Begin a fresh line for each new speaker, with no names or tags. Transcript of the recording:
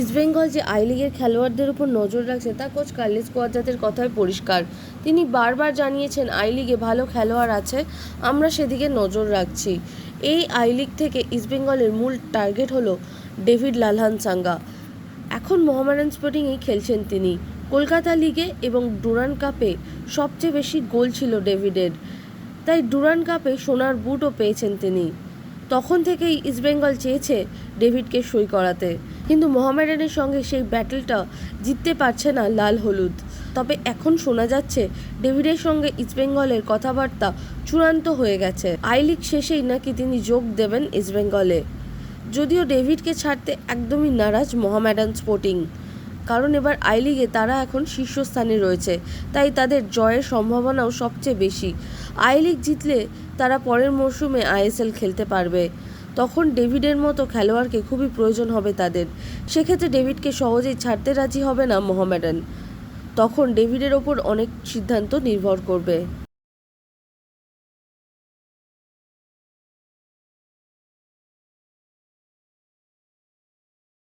ইস্টবেঙ্গল যে আই লিগের খেলোয়াড়দের উপর নজর রাখছে, তা কোচ কার্লেস কোয়াদ্রাতের কথায় পরিষ্কার। তিনি বারবার জানিয়েছেন, আই লিগে ভালো খেলোয়াড় আছে, আমরা সেদিকে নজর রাখছি। এই আই লিগ থেকে ইস্টবেঙ্গলের মূল টার্গেট হলো ডেভিড লালহান সাঙ্গা। এখন মোহামেডান স্পোর্টিংয়েই খেলছেন তিনি। কলকাতা লিগে এবং ডুরান কাপে সবচেয়ে বেশি গোল ছিল ডেভিডের। তাই ডুরান কাপে সোনার বুটও পেয়েছেন তিনি। তখন থেকেই ইস্টবেঙ্গল চেয়েছে ডেভিডকে সই করাতে। কিন্তু মোহামেডানের সঙ্গে সেই ব্যাটেলটা জিততে পারছে না লাল হলুদ। তবে এখন শোনা যাচ্ছে ডেভিডের সঙ্গে ইস্টবেঙ্গলের কথাবার্তা চূড়ান্ত হয়ে গেছে। আই লিগ শেষেই নাকি তিনি যোগ দেবেন ইস্টবেঙ্গলে যদিও ডেভিডকে ছাড়তে একদমই নারাজ মোহামেডান স্পোর্টিং কারণ এবার আই লিগে তারা এখন শীর্ষস্থানে রয়েছে, তাই তাদের জয়ের সম্ভাবনাও সবচেয়ে বেশি। আই লিগ জিতলে তারা পরের মরশুমে আইএসএল খেলতে পারবে। তখন ডেভিডের মতো খেলোয়াড়কে খুবই প্রয়োজন হবে তাদের। সেক্ষেত্রে ডেভিডকে সহজেই ছাড়তে রাজি হবে না মোহামেডান। তখন ডেভিডের ওপর অনেক সিদ্ধান্ত নির্ভর করবে।